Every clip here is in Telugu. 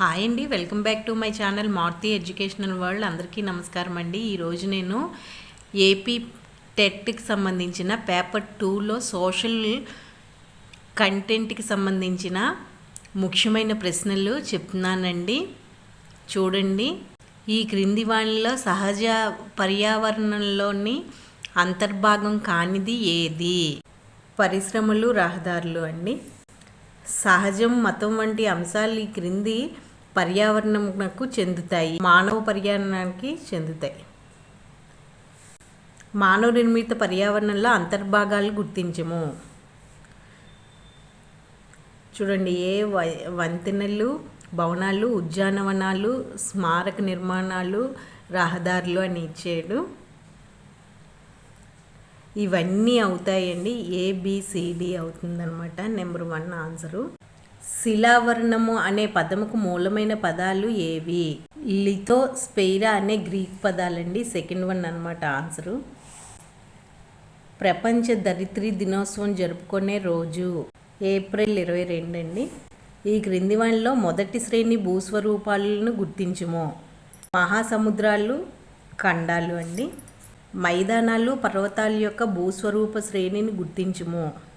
హాయ్ అండి. Welcome back to my channel Maruti educational world. అందరికీ నమస్కారం అండి. ఈరోజు నేను ఏపీ టెట్కి సంబంధించిన పేపర్ టూలో సోషల్ కంటెంట్కి సంబంధించిన ముఖ్యమైన ప్రశ్నలు చెప్తున్నానండి. చూడండి. ఈ క్రింది వాణిలో సహజ పర్యావరణంలోని అంతర్భాగం కానిది ఏది? పరిశ్రమలు రహదారులు అండి. సహజం మతం వంటి అంశాలు ఈ క్రింది పర్యావరణంకు చెందుతాయి మానవ పర్యావరణానికి చెందుతాయి. మానవ నిర్మిత పర్యావరణంలో అంతర్భాగాలు గుర్తించము. చూడండి ఏ వ- వంతెనలు భవనాలు ఉద్యానవనాలు స్మారక నిర్మాణాలు రహదారులు అని ఇచ్చాడు. ఇవన్నీ అవుతాయండి ఏబిసిడి అవుతుందన్నమాట నెంబర్ వన్ ఆన్సరు. శిలావరణము అనే పదముకు మూలమైన పదాలు ఏవి? లితో స్పెయిరా అనే గ్రీక్ పదాలండి. సెకండ్ వన్ అన్నమాట ఆన్సరు. ప్రపంచ దరిద్రి దినోత్సవం జరుపుకునే రోజు ఏప్రిల్ ఇరవై రెండు అండి ఈ క్రింది వాటిలో మొదటి శ్రేణి భూస్వరూపాలను గుర్తించుము. మహాసముద్రాలు ఖండాలు అండి. మైదానాలు పర్వతాల యొక్క భూస్వరూప శ్రేణిని గుర్తించుము.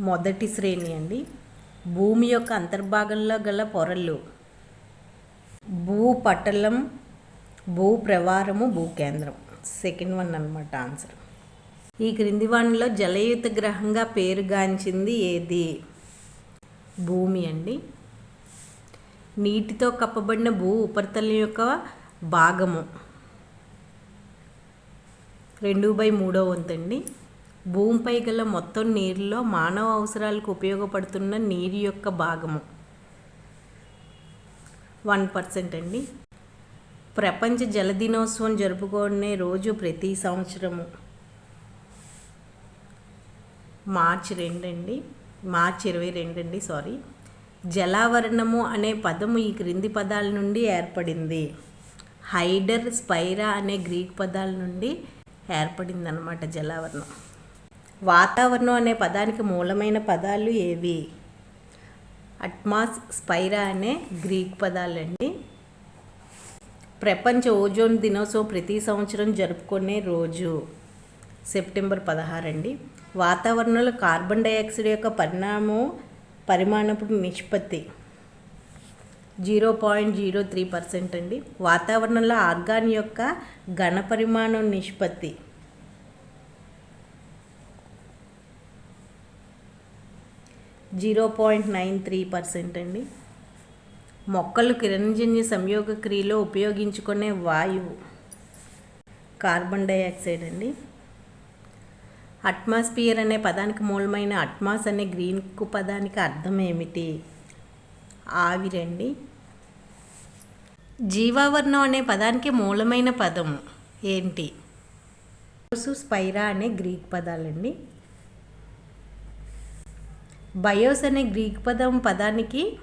మొదటి శ్రేణి అండి. భూమి యొక్క అంతర్భాగంలో గల పొరలు భూపటలం భూప్రవారము భూకేంద్రం సెకండ్ వన్ అన్నమాట ఆన్సర్. ఈ క్రింది వన్లో జలయుత గ్రహంగా పేరుగాంచింది ఏది? భూమి అండి. నీటితో కప్పబడిన భూ ఉపరితలం యొక్క భాగము. రెండు బై మూడో వంతండి భూమిపై గల మొత్తం నీరులో మానవ అవసరాలకు ఉపయోగపడుతున్న నీరు యొక్క భాగము. వన్ పర్సెంట్ అండి. ప్రపంచ జల దినోత్సవం జరుపుకునే రోజు ప్రతి సంవత్సరము. మార్చి రెండండి మార్చి ఇరవై రెండండి సారీ. జలావరణము అనే పదము ఈ క్రింది పదాల నుండి ఏర్పడింది. హైడర్ స్పైరా అనే గ్రీక్ పదాల నుండి ఏర్పడిందనమాట జలావరణం. వాతావరణం అనే పదానికి మూలమైన పదాలు ఏవి? అట్మాస్ స్పైరా అనే గ్రీక్ పదాలండి. ప్రపంచ ఓజోన్ దినోత్సవం ప్రతి సంవత్సరం జరుపుకునే రోజు సెప్టెంబర్ పదహారు అండి వాతావరణంలో కార్బన్ డైఆక్సైడ్ యొక్క పరిణామం పరిమాణపు నిష్పత్తి zero point zero three percent అండి. వాతావరణంలో ఆర్గాన్ యొక్క ఘన పరిమాణం నిష్పత్తి zero point nine three percent అండి. మొక్కలు కిరణజన్య సంయోగ క్రియలో ఉపయోగించుకునే వాయువు కార్బన్ డైఆక్సైడ్ అండి. అట్మాస్ఫియర్ అనే పదానికి మూలమైన అట్మాస్ అనే గ్రీన్కు పదానికి అర్థం ఏమిటి? ఆవిరండి జీవావరణం అనే పదానికి మూలమైన పదం ఏంటి? స్పైరా అనే గ్రీక్ పదాలండి. బయోస్ అనే గ్రీక్ పదం పదానికి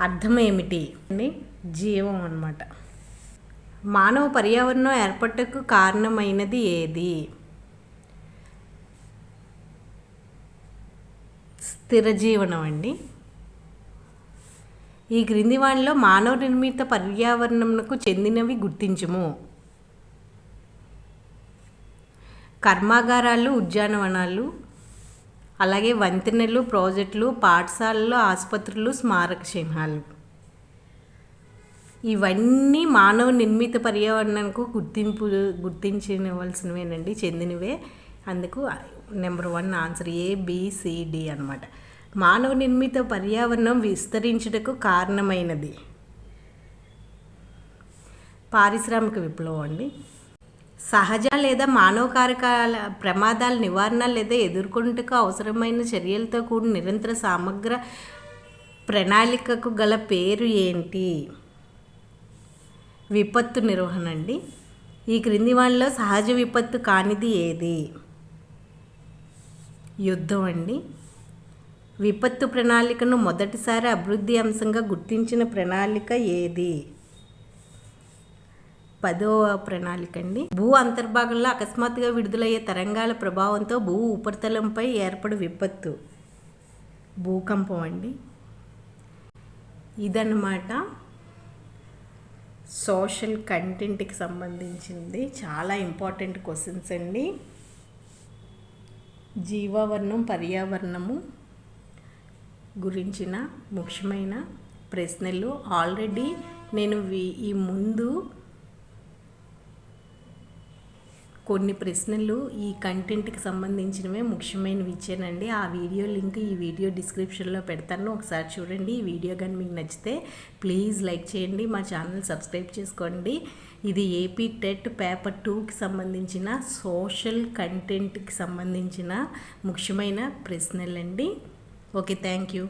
అర్థం ఏమిటి అని జీవం అన్నమాట. మానవ పర్యావరణం ఏర్పడటకు కారణమైనది ఏది? స్థిర జీవనం అండి. ఈ క్రింది వాణిలో మానవ నిర్మిత పర్యావరణంకు చెందినవి గుర్తించము. కర్మాగారాలు ఉద్యానవనాలు అలాగే వంతెనలు ప్రాజెక్టులు పాఠశాలలు ఆసుపత్రులు స్మారక చిహ్నాలు ఇవన్నీ మానవ నిర్మిత పర్యావరణకు గుర్తింపు గుర్తించవలసినవేనండి చెందినవే. అందుకు number one answer A B C D అనమాట మానవ నిర్మిత పర్యావరణం విస్తరించుటకు కారణమైనది. పారిశ్రామిక విప్లవం అండి. సహజ లేదా మానవ కారకాల ప్రమాదాల నివారణ లేదా ఎదుర్కొంటకు అవసరమైన చర్యలతో కూడిన నిరంతర సమగ్ర ప్రణాళికకు గల పేరు ఏంటి? విపత్తు నిర్వహణ అండి. ఈ క్రింది వాళ్ళలో సహజ విపత్తు కానిది ఏది? యుద్ధం అండి. విపత్తు ప్రణాళికను మొదటిసారి అభివృద్ధి అంశంగా గుర్తించిన ప్రణాళిక ఏది? పదవ ప్రణాళిక అండి భూ అంతర్భాగంలో అకస్మాత్తుగా విడుదలయ్యే తరంగాల ప్రభావంతో భూ ఉపరితలంపై ఏర్పడు విపత్తు. భూకంపం అండి. ఇదన్నమాట సోషల్ కంటెంట్కి సంబంధించింది. చాలా ఇంపార్టెంట్ క్వశ్చన్స్ అండి. జీవావరణం పర్యావరణము గురించిన ముఖ్యమైన ప్రశ్నలు. ఆల్రెడీ నేను ఈ ముందు కొన్ని ప్రశ్నలు ఈ కంటెంట్కి సంబంధించినవే ముఖ్యమైనవి ఇచ్చానండి. ఆ వీడియో లింక్ ఈ వీడియో డిస్క్రిప్షన్లో పెడతాను. ఒకసారి చూడండి. ఈ వీడియో కానీ మీకు నచ్చితే ప్లీజ్ లైక్ చేయండి. మా ఛానల్ సబ్స్క్రైబ్ చేసుకోండి. ఇది ఏపీ టెట్ పేపర్ టూకి సంబంధించిన సోషల్ కంటెంట్కి సంబంధించిన ముఖ్యమైన ప్రశ్నలండి. Okay thank you.